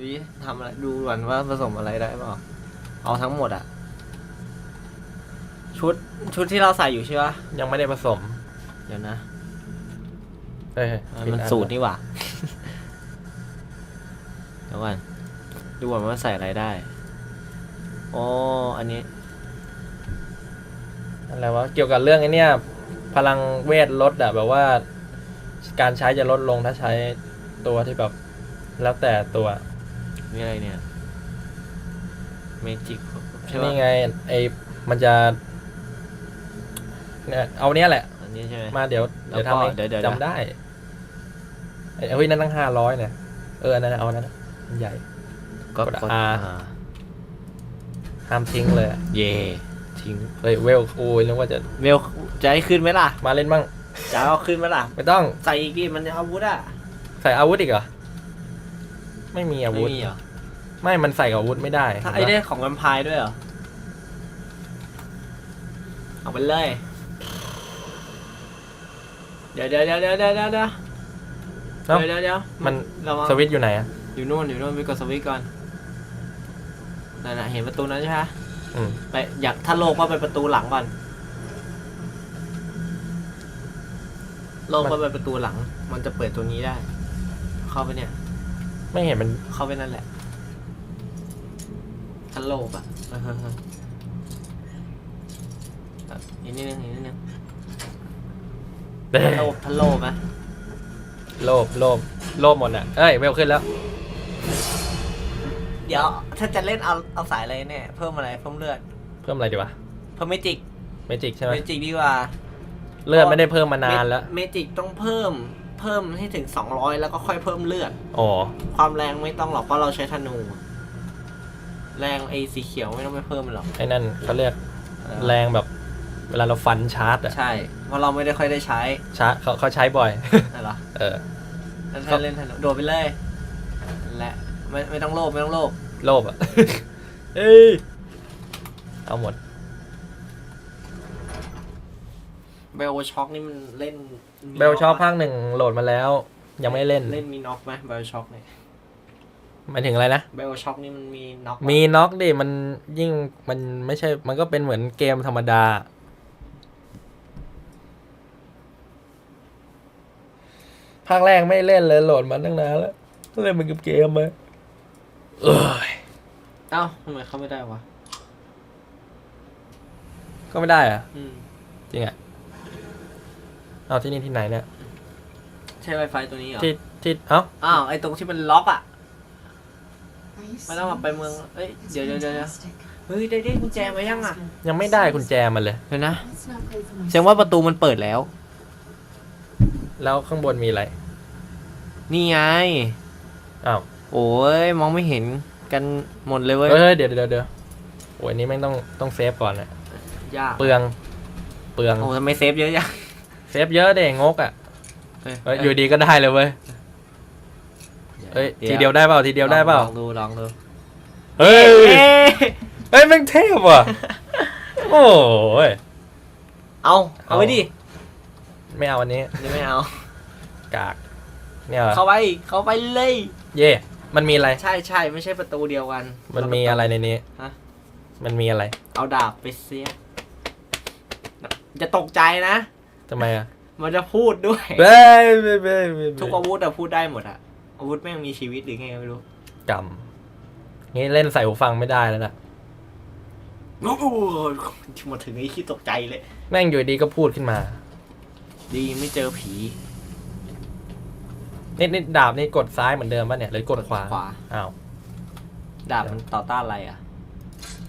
ดิทำอะไรดูก่อนว่าผสมอะไรได้เปล่าเอาทั้งหมดอะชุดชุดที่เราใส่อยู่ใช่ปะยังไม่ได้ผสมเดี๋ยวนะเอ้ยมันสูตรนี่หว่า เดี๋ยวก่อนดูก่อนว่าใส่อะไรได้อ๋ออันนี้ อะไรวะเกี่ยวกับเรื่องไอ้เนี่ย พลังเวทลดอะแบบว่า การใช้จะลดลงถ้าใช้ตัวที่แบบ แล้วแต่ตัว นี่อะไรเนี่ยเมจิกใช่ปะนี่ไงไอมันจะเนี่ยเอาเนี้ยแหละ อันนี้ใช่ไหมมาเดี๋ยวแล้เดี๋วยวก็ทำให้เดี๋ยวเดี๋ยวจำได้ไอ้เฮ้ยนั่นตั้งห้าร้อยเนี่ยเอออันนั้นเอาอันนั้นมันใหญ่ก็กดกด R อ่าห้ามทิ้งเลยอะเย่ทิ้งเฮ้ยเวลโอ้ยนึกว่าจะเวลจะให้ขึ้นไหมล่ะ มาเล่นบ้างจะเอาขึ้นไหมล่ะ ไม่ต้องใส่อีกดิมันจะอาวุธอะใส่อาวุธอีกเหรอ ไม่มีอาวุธ ไม่มีเหรอไม่มันใส่กับอาวุธไม่ได้ถ้าเห็ไอ้นปะได้ของแวมไพร์ด้วยเหรอ เอาไปเลย เดี๋ยวเดี๋ยวเดี๋ยวเดี๋ยวเดี๋ยวเดี๋ยวเดี๋ยวเอ้าเดี๋ยวเดี๋ยวมันระวังสวิตช์อยู่ไหนอะอยู่นู่นอยู่นู่นไปกดสวิตช์ก่อนนั่นน่ะเห็นประตูนั้นใช่ไหมอืมไปอยากถ้าโลกก็ไปประตูหลังก่อนโลกก็ไปประตูหลัง มันจะเปิดตัวนี้ได้ เข้าไปเนี่ย ไม่เห็นมันเข้าไปนั่นแหละทันโลกอะเออเออเออแบบอีกนิดนึงอีกนิดนึงทันโลกทันโลกไหมโลภโลภโลภหมดอะเอ้ยเวลขึ้นแล้ว เดี๋ยว ถ้าจะเล่นเอาเอาสายอะไรเนี่ย เพิ่มอะไร เพิ่มเลือด เพิ่มอะไรดีวะ เพิ่มเมจิก เมจิกใช่ไหมเมจิกดีกว่า เลือดไม่ได้เพิ่มมานานแล้ว เมจิกต้องเพิ่ม เพิ่มให้ถึง 200 แล้วก็ค่อยเพิ่มเลือด อ๋อ ความแรงไม่ต้องหรอกเพราะเราใช้ธนู แรงไอ้สีเขียวไม่ต้องไปเพิ่มมันหรอกไอ้นั่นเขาเรียกเออแรงแบบ เวลาเราฟันชาร์จอะใช่ เพราะเราไม่ได้ค่อยได้ใช้ชาร์จเขาเขาใช้บ่อยนั่นเหรอเออถ้าถ้าเล่นธนูโดดไปเลยนั่นแหละไม่ไม่ต้องโลภไม่ต้องโลภโลภอะเอ้ยเอาหมดเบลช็อกนี่มันเล่น มีเบลชอบน็กปะภาคหนึ่งโหลดมาแล้ว ยังไม่ได้เล่นเล่นมีน็อกไหมเบลช็อกเนี่ยหมายถึงอะไรนะ เบลช็อกนี่มันมีน็อกปะมีน็อกดิมันยิ่งมันไม่ใช่ มันก็เป็นเหมือนเกมธรรมดา ภาคแรกไม่เล่นเลยโหลดมาตั้งนานแล้วเล่นมันกับเกมมาเอ้ยเอ้าทำไมเข้าไม่ได้วะก็ไม่ได้อะอืม จริงอะ เอาที่นี่ที่ไหนเนี่ยใช่ไวไฟตัวนี้เหรอ ที่ที่เอ้าอ้าวไอ้ตรงที่มันล็อกอะ ไม่ไม่ต้ต้อองงมามาไปไปเมืเมือองงเอ้เอ้ยยเดี๋เดี๋ยยววเดี๋เดี๋ยยววเดี๋เดี๋ยววยเฮ้ย ได้ได้กุญแจมายังอะ ยังไม่ได้กุญแจมันเลย เดี๋ยวนะแสแสดงว่าประตูมันเปิดแล้ว แล้วข้างบนมีอะไรนี่ไง อ้าวโอ้ยมองไม่เห็นกันหมดเลยเว้ย เฮ้ยเดี๋ยวเดี๋ยวเดี๋ยวโอ้ยอันนี้แม่งต้องต้องเซฟก่อนอะยาก เปลือง เปลือง โอ้ทำไมเซฟเยอะจังเซ ฟเยอะเด้งกอะเฮ้ยเฮ้ยอยู่ดีก็ได้เลยเว้ยเฮ้ยทีเดียวได้เปล่าทีเดียวได้เปล่าลองดูลองดูเฮ้ยเอ๊ะเฮ้ยแม่งเทพว่ะโอ้ยเอาเอาไว้ดิไม่เอาอันนี้ยังไม่เอากากเนี่ยเหรอเข้าไปเข้าไปเลย เย่มันมีอะไร ใช่ใช่ไม่ใช่ประตูเดียวกัน มันมีอะไรในนี้ฮะมันมีอะไร เอาดาบไปเสียจะตกใจนะ ทำไมอะมันจะพูดด้วย เบ้ยเบ้ยเบ้ยเบ้ยทุกอาวุธอะพูดได้หมดอะอาวุธแม่งมีชีวิตหรือไงไม่รู้กำงี้เล่นใส่หูฟังไม่ได้แล้วนะโอ้โหมาถึงไอ้ที่ตกใจเลย แม่งอยู่ดีก็พูดขึ้นมา ดีไม่เจอผีนี่นี่ดาบนี่กดซ้ายเหมือนเดิมป่ะเนี่ยหรือกดขวาขวาอ้าวดาบมันต่อต้านอะไรอะ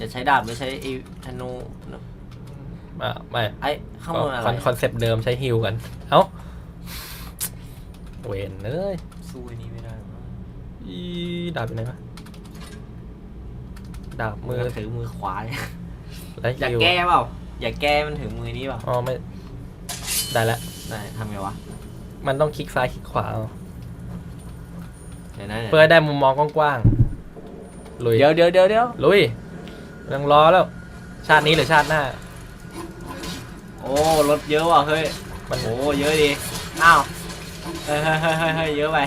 จะใช้ดาบไม่ใช้ไอ้ธนู อ่าไม่ไอ้ข้างบนอะไรคอนคอนเซปต์เดิมใช้ฮิลกัน เอ้าเวนเอ้ยสู้ไอ้นี้ไม่ได้หรอกอีดาบอยู่ไหนวะดาบมืมืออถือมือขวาและอย่าฮิวแก้เปล่าอย่าแก้มันถือมือนี้เปล่าอ๋อไม่ได้แล้วได้ทำไงวะมันต้องคลิกซ้ายคลิกขวาเอาเดี๋ยวนะเดี๋ยวเพื่อให้ได้มุมมองกว้างๆลุยเดี๋ยวเดี๋ยวเดี๋ยวเดี๋ยวลุยไม่ต้องรอแล้ว ชาตินี้หรือชาติหน้า โอ้รถเยอะว่ะเฮ้ยมันโอ้เยอะดีอ้าวเฮ้ยเฮ้ยเฮ้ยเฮ้ยเฮ้ยเยอะไป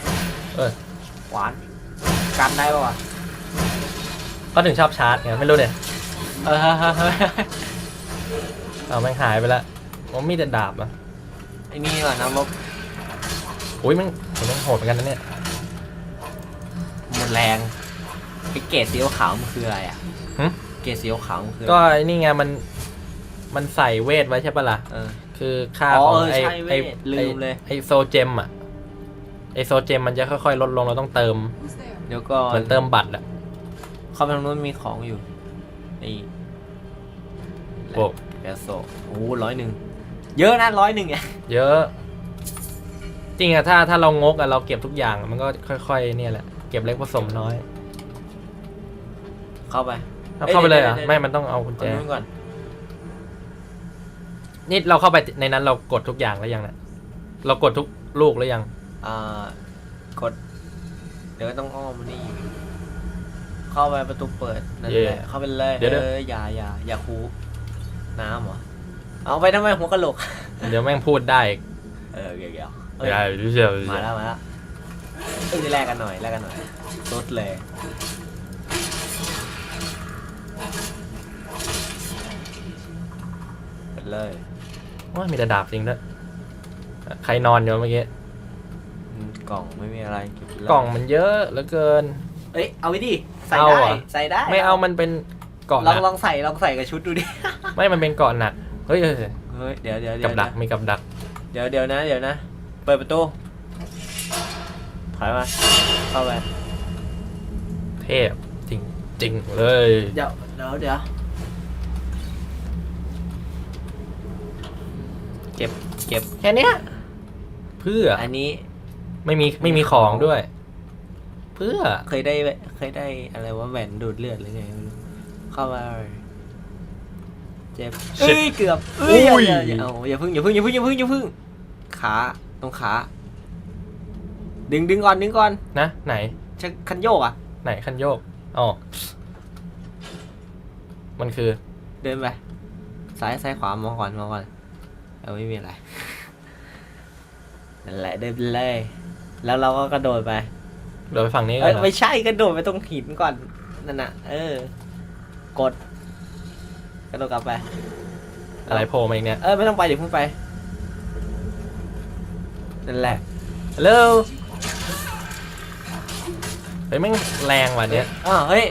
เออหวานกันได้ปะวะก็ถึงชอบชาร์จไงไม่รู้เนี่ยเออเฮ้ยเฮ้ยเฮ้ยเอาแม่งหายไปละผมมีแต่ดาบอะไอ้นี่ว่ะน้ำลบอุ้ยแม่งแม่งโหดเหมือนกันนะเนี่ยหมดแรงไอ้เกรดสีขาวมันคืออะไรอะหึ เกรดสีขาวมันคือก็ไอ้นี่ไงมัน มันใส่เวทไว้ใช่ปะล่ะ เออ คือค่าอ๋อของเออไอ้ใช่เวไอ้ทลืมเลย ไอ้โซเจมอะไอ้โซเจมมันจะค่อยๆ ลดลงเราต้องเติม Who's there? เดี๋ยวก็เหมือนเติมบัตรอะเข้าไปทางนู้นมีของอยู่นี่โอ้แกสโซโอ้ร้อยหนึ่งเยอะนะร้อยหนึ่งไงเยอะ จริงอะถ้าถ้าเรางกอะเราเก็บทุกอย่างมันก็ค่อยๆ เนี่ยแหละ เก็บเล็กผสมน้อยเข้าไปเอาเข้าไปเลยเหรอะเอ้ยไม่มันต้องเอากุญแจ เอานู้นก่อน นี่เราเข้าไปในนั้นเรากดทุกอย่างแล้วยังเนี่ยเรากดทุกลูกแล้วยัง อ่ากด เดี๋ยวต้องอ้อมมานี่ เข้าไปประตูเปิดนั่นแหละเข้าไปเลยเดี๋ยวเดี๋ยว อออย่าอย่าอย่าคูน้ำเหรอ เอาไปทำไมหัวกะโหลก เดี๋ยวแม่งพูดได้อีกเออเกี่ยวเกี่ยวเอ้ยได้ดูเชียวมาแล้วมาแล้วเอ้ยแลกกันหน่อยแลกกันหน่อยสุดเลยไปเลย ว่ามีแต่ดาบจริงด้วยใครนอนอยู่เมื่อกี้อืมกล่องไม่มีอะไรเก็บไปเลยกล่องมันเยอะเหลือเกิน เอ้ยเอาไปดิใส่เอาได้เหรอใส่ได้ไม่เอามันเป็นเกาะลหอนังกลองใส่ลองใส่กับชุดดูดิไม่มันเป็นเกาะหนักเฮ้ยเฮ้ยเฮ้ยเดี๋ยวเดี๋ยวเดี๋กัยบวดักนะมีกับดักเดี๋ยวเดี๋ยวนะเดี๋ยวนะ เปิดประตูถอยมาเข้าไปเทพจริงจริงๆเลย เดี๋ยวเดี๋ยวเดี๋ยว เก็บเก็บแค่เนี้ย เพื่ออันนี้ไม่มีไม่มีของด้วย เพื่อเคยได้เคยได้อะไรว่าแหวนดูดเลือดหรือไงไม่รู้เข้ามาเจ็บเอ้ยเกือบเอ้ยอย่าอย่าอย่าเอาอย่าพึ่งอย่าพึ่งอย่าพึ่งอย่าพึ่งอย่าพึ่งขาตรงขา ดึงดึงก่อนดึงก่อนนะ ไหนชักคันโยกอะ ไหนคันโยกอ๋อมันคือ เดินไปซ้ายซ้ายขวามองก่อนมองก่อน เออไม่มีอะไรนั่นแหละเดินไปเลย แล้วเราก็กระโดดไปเดี๋ยวไปฝั่งนี้กัเอ้นยเหรอไม่ใช่กระโดดไปตรงหินก่อนนั่นน่ะ เออ กด กระโดดกลับไป อะไรโผล่มาอีกเนี่ยเออไม่ต้องไปเดี๋ยวเพิ่งไปนั่นแหละ ฮัลโหลเฮ้ยแม่งแรงว่ะเนี้ยอ้าวเฮ้ย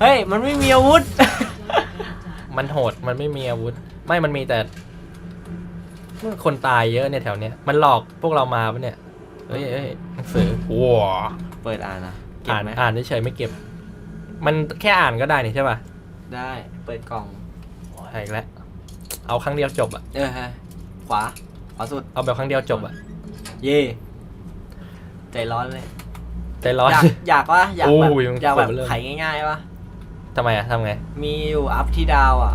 เฮ้ย มันไม่มีอาวุธ มันโหด มันไม่มีอาวุธ ไม่ มันมีแต่ คนตายเยอะเนี่ยแถวเนี้ยมันหลอกพวกเรามาปะเนี่ยเฮ้ยเฮ้ยหนังสือว้าเปิดอ่านนะเก็บอ่านไหมอ่านเฉยๆไม่เก็บ มันแค่อ่านก็ได้นี่ใช่ป่ะได้ เปิดกล่องใช่อีกแล้วเอาครั้งเดียวจบอะเออฮะ ขวา ขวาสุด เอาแบบครั้งเดียวจบอะเย่ใจร้อนเลย ใจร้อน อยากอยากว่าอยากแบบโอ้ยมันอยากแบบเปิดเรื่องไขง่ายๆวะทำไมอะทำไงมีอยู่อัพที่ดาวอะ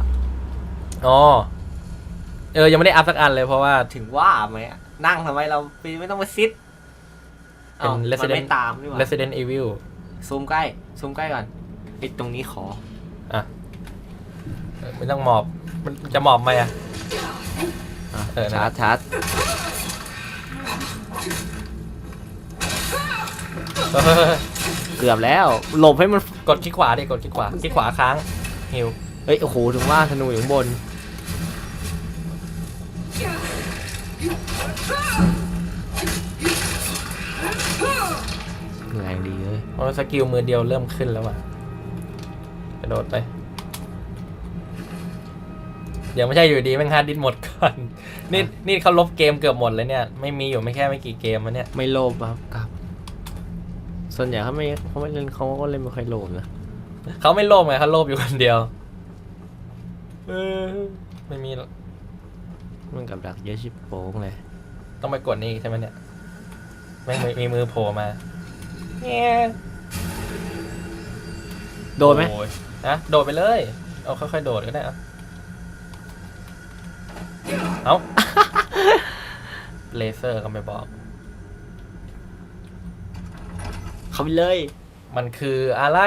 อ๋อ เออยังไม่ได้อัพสักอันเลยเพราะว่า ถึงว่าไหมอะนั่งทำไมเราไม่ต้องมาซิดเป็นอ้าวมัน Resident ไม่ตามนี่หว่า Resident Evil ซูมใกล้ซูมใกล้ก่อนไอ้ตรงนี้ขอ เออไม่ต้องหมอบมันจะหมอบไหมอะอะ เออนะ ชาร์จชาร์จเฮ้ยเกือบแล้ว หลบให้มัน กดคลิกขวาดิกดคลิกขวาคลิกขวาค้างฮิวเฮ้ย โอ้โห ถึงว่าธนูอยู่ข้างบน ราะสกิลมือเดียวเริ่มขึ้นแล้วอะกระโดดไป เดี๋ยวไม่ใช่อยู่ดีแม่งฮาร์ดดิสก์หมดก่อน นี่นี่เขาลบเกมเกือบหมดเลยเนี่ย ไม่มีอยู่ไม่แค่ไม่กี่เกมวะเนี่ย ไม่โลภครับครับ ส่วนใหญ่เขาไม่เขาไม่เล่นเขาก็เล่นไม่ค่อยโลภนะเขาไม่โลภไงเขาโลภอยู่คนเดียวเออไม่มีหรอกมันกับดักเยอะชิบโป้งเลย ต้องไปกดนี่อีกใช่ไหมเนี่ยแม่งมีมีมือโผล่มาเงี้ย โดนไหมอ้ยนะโดดไปเลย เอาค่อยๆโดดก็ได้เอาเอาเลเซอร์ก็ไม่บอก เขาไปเลย มันคืออะไร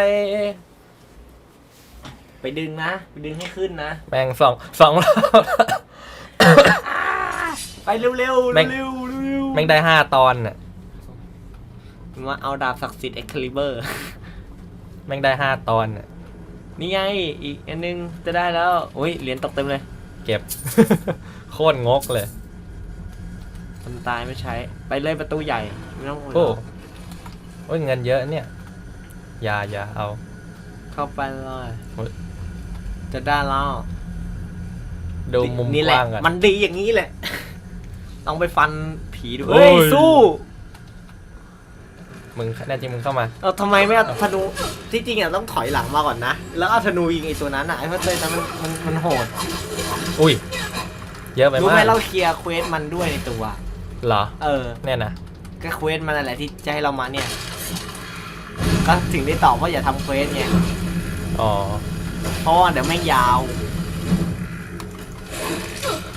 ไปดึงนะ ไปดึงให้ขึ้นนะ แม่งสองสองรอบไปเร็วๆเร็วแม่งๆเร็วๆแม่งได้ห้าตอนน่ะมาเอาดาบศักดิ์สิทธิ์เอ็กคลิเบอร์ แม่งได้ห้าตอนน่ะนี่ไง อีกอันนึงจะได้แล้ว อุ้ยเหรียญตกเต็มเลย เก็บ โคตรงกเลย คนตายไม่ใช้ ไปเลยประตูใหญ่ ไม่ต้องห่วงโอ้โอ้ยเงินเยอะเนี่ย อย่าอย่าเอา เข้าไปเลยเฮ้ย จะได้แล้วดูมุมนี่กแหละว้างกัน มันดีอย่างนี้แหละ ต้องไปฟันผีดูเฮ้เฮ้ยยสู้ มึงแน่จริงมึงเข้ามาเอาทำไมไม่เอาธนูที่จริงอะต้องถอยหลังมาก่อนนะ แล้วเอาธนูยิงไอ้ตัวนั้นอะไอ้พัตเตอร์นั้นมันมันมันโหดอุ้ยเยอะไปรู้ไหมมากเราเคลียร์เควสมันด้วยในตัว เหรอเออ เนี่ยนะก็เควสมันนั่นแหละที่จะให้เรามาเนี่ย ก็ถึงได้ตอบว่าอย่าทำเควสไงอ๋อเพราะว่าเดี๋ยวไม่งยาว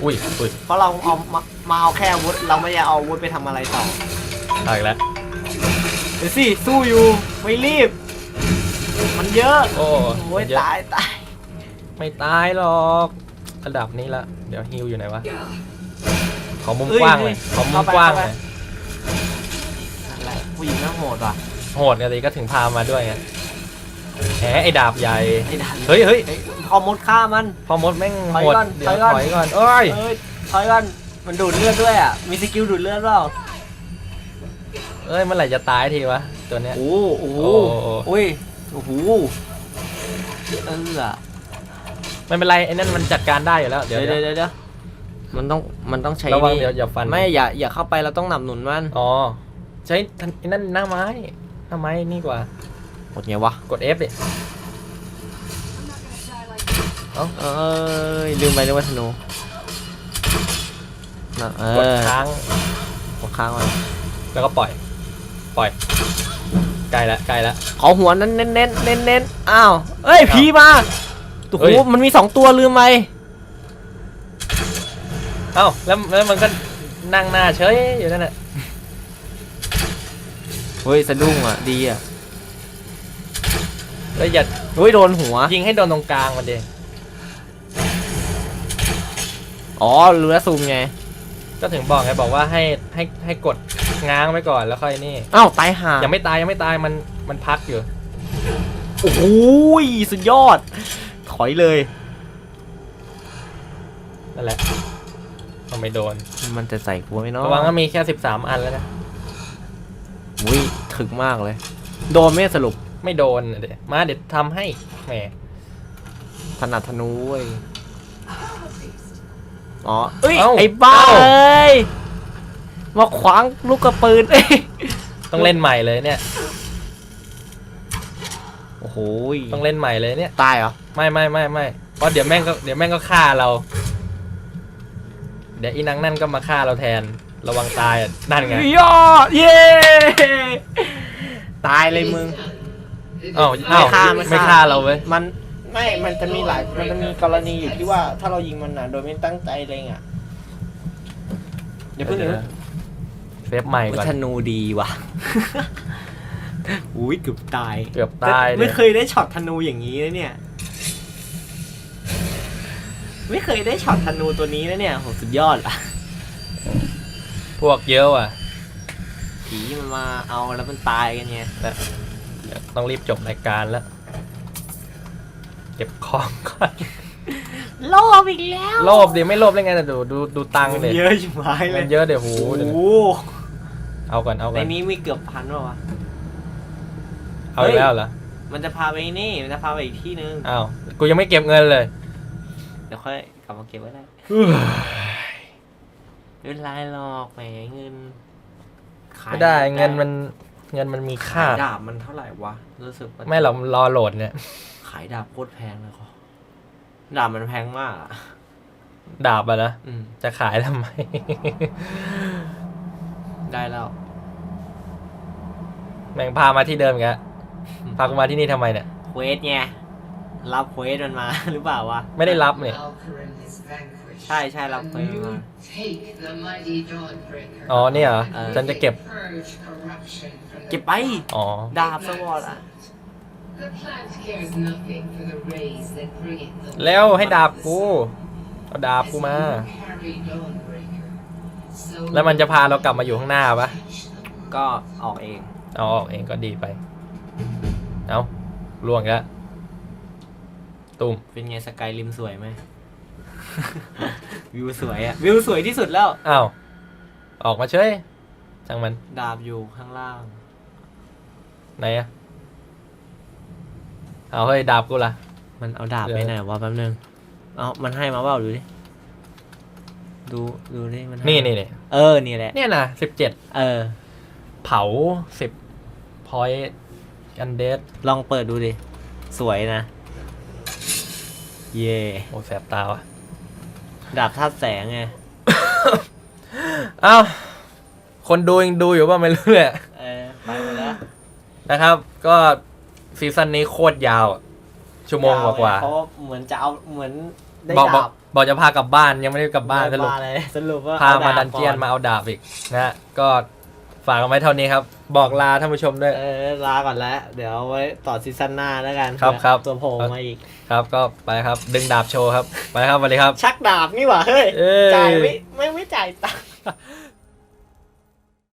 อุ้ยอุ้ยเพราะเราเอามามาเอาแค่อาวุธเราไม่อยากเอาอาวุธไปทำอะไรต่อตายแล้ว เดี๋ยวสิสู้อยู่ไม่รีบ มันเยอะโอ้โอ้ยเยอะตายตายไม่ตายหรอกระดับนี้ละเดี๋ยวฮิวอยู่ไหนวะขอมุมกว้างเลยขอมุมกว้างเลยนั่นแหละผู้หญิงน่าโหดว่ะโหดกันดีก็ถึงพามาด้วยไงแหมไอ้ดาบใหญ่ไอ้ด่านเฮ้ยเฮ้ยพอมดฆ่ามัน พอมดแม่งถอยโหดก่อนเดี๋ยวถอยก่อน ถอยก่อนเอ้ยเอ้ยถอยกันมันดูดเลือดด้วยอะมีสกิลดูดเลือดเปล่า เอ้ยเมื่อไหร่จะตายทีวะตัวเนี้ย โอ้โหโอ้โหอุ้ยโอ้โหเออไม่เป็นไรไอ้นั่นมันจัดการได้อยู่แล้วเดี๋เดี๋ยยววเดี๋เดี๋ยยววเดี๋ยวมันต้องมันต้องใช้ระวังนี่เดี๋ยวอย่าฟันไม่อย่าอย่าเข้าไปเราต้องหนับหนุนมันอ๋อใช้ทันไอ้นั่นหน้าไม้หน้าไม้นี่กว่า หมดไงวะกด F ดิเอ้ยลืมไปเรื่องวัฒนูน่ะเอกดอค้าง กดค้างไว้แล้วก็ปล่อย ปล่อยใกล้ละใกล้ละ ขอหัวนั้นเน้นเน้นเน้นเน้นอ้าวเอ้ยผีมาโอ้โหเฮ้ยมันมีสองตัวลืมไปเอ้าแล้วแล้วมันก็นั่งหน้าเฉยอยู่นั่นแหละเฮ้ยสะดุ้งอะดีอะแล้วอย่าเฮ้ยโดนหัว ยิงให้โดนตรงกลางมันดิอ๋อรู้แล้วซูมไงก็ถึงบอกไงบอกว่าให้ให้ให้กด ง้างไว้ก่อนแล้วค่อยนี่ อ้าวตายห่ายังไม่ตายยังไม่ตายมันมันพักอยู่ โอ้โหสุดยอด ถอยเลยนั่นแหละทำไม่โดน มันจะใส่กูไหมเนาะระวังก็มีแค่สิบสามอันแล้วนะอุ้ยถึกมากเลย โดนไหม่สรุปไม่โดนเดี๋ยวมาเดี๋ยวทำให้แหมถนัดธนูเว้ยอ๋อเอ้ยเอ้าไอ้บ้าเอ้าเอ้ย มาขวางลูกกระปืนเอ้ยต้องเล่นใหม่เลยเนี่ยโอ้โหยต้องเล่นใหม่เลยเนี่ยตายเหรอไม่ไม่ไม่ไม่เพราะเดี๋ยวแม่งก็เดี๋ยวแม่งก็ฆ่าเรา เดี๋ยวอีนังนั่นก็มาฆ่าเราแทนระวังตายอะนั่นไงยอดเย้ตายเลยมึงอ้าวอ้าวไม่ฆ่าไม่ฆ่าไม่ฆ่าเราเว้ยมันไม่ มันจะมีหลาย มันจะมีกรณีอยู่ที่ว่าถ้าเรายิงมันน่ะ โดยไม่ตั้งใจเลยอะเดี๋ยวเพิ่ง เดี๋เดี๋ยยววเซฟใหม่ก่อนธนูดีว่ะ อุ้ยเกือบตายเกือบตายเลไม่ยเคยได้ช็อตธนูอย่างนี้นะเนี่ย ไม่เคยได้ช็อตธนูตัวนี้นะเนี่ยโหสุดยอดอะ พวกเยอะว่ะ ผีมันมาเอาแล้วมันตายกันไงเดี๋ยวต้องรีบจบรายการแล้ว เก็บของก่อนโลภอีกแล้วโลภดิไม่โลภได้ไงแต่ดูดูดูตังค์มันเด็เยอะชิบหายเลมัยนเยอะเดี๋ยวหูโอ้เดี๋ยวโห เอาก่อนเอาก่ในอนนี้มีเกือบพันป่าวะ เอาอีกแล้วเหรอมันจะพาไปนี่ มันจะพาไปอีกที่นึง อ้าวกูยังไม่เก็บเงินเลยเดี๋ยวค่อยกลับมาเก็บไว้ได้ไม่เป็นไรหรอกแหมเงินขายไม่ได้เงินมันเงินมันมีค่า ขายดาบมันเท่าไหร่วะ รู้สึกว่าไม่หรอกรอโหลดเนี่ย ขายดาบโคตรแพงเลยเขาดาบมันแพงมากอะดาบอะนะ อืม จะขายทำไม ได้แล้ว แม่งพามาที่เดิมอีกแล้วพากูมาที่นี่ทำไมเนี่ย เควสไงรับเควสมันมา หรือเปล่าวะ ไม่ได้รับเนี่ย Valkyrin is vanquished. ใช่ใช่รับเควสมา Take the mighty Dawnbreaker. อ๋อเนี่ยเหรอ เออ ฉันจะเก็บ Purge corruption from the เก็บไป อ๋อ ดาบสวอตอะ The plant cares nothing for the rays that bring it the แล้วให้ดาบกู เอาดาบกูมา carry Dawnbreaker. So แล้วมันจะพาเรากลับมาอยู่ข้างหน้าปะก็ออกเอง เอาออกเองก็ดีไป เอาล่วงแล้วตุ่มเป็นไงสกายริมสวยไหม วิวสวยอะวิวสวยที่สุดแล้ว อ้าว ออกมาเฉยช่างมัน ดาบอยู่ข้างล่าง ไหนอะเอาเฮ้ยดาบกูละมันเอาดาบเดี๋ยวไปไหนวะแป๊บนึง เอามันให้มาเปล่าดูดิ ดูดูดิมันให้นี่นี่นี่เออนี่แหละเนี่ยนะสิบเจ็ดเออ เผาสิบพอยกันเดสลองเปิดดูดิ สวยนะ เย่โอ้แสบตาว่ะดาบธาตุแสงไงเอ้าคนดูยังดูอยู่ป่ะไม่รู้เนี่ยเออไปหมดแล้วนะครับ ก็ซีซั่นนี้โคตรยาวอะชั่วโมงกว่าเพราะว่าเหมือนจะเอาเหมือนได้ๆบอกบอกดาบ บอกจะพากลับบ้านยังไม่ได้กลับบ้านสรุปมาเลยสรุปว่าพาเอมาบดันเจียนก่อมาเอาดาบอีกนะฮะก็ฝากกันไว้เท่านี้ครับ บอกลาท่านผู้ชมด้วย เออลาก่อนแล้ว เดี๋ยวเอาไว้ต่อซีซั่นหน้าแล้วกันครับครับ ตัวโผล่มาอีก ครับก็ไปครับ ดึงดาบโชว์ครับ ไปครับสวัสดีครับ ชักดาบนี่หว่าเฮ้ย เอ้ย จ่ายไม่ไม่ไม่จ่ายตังค์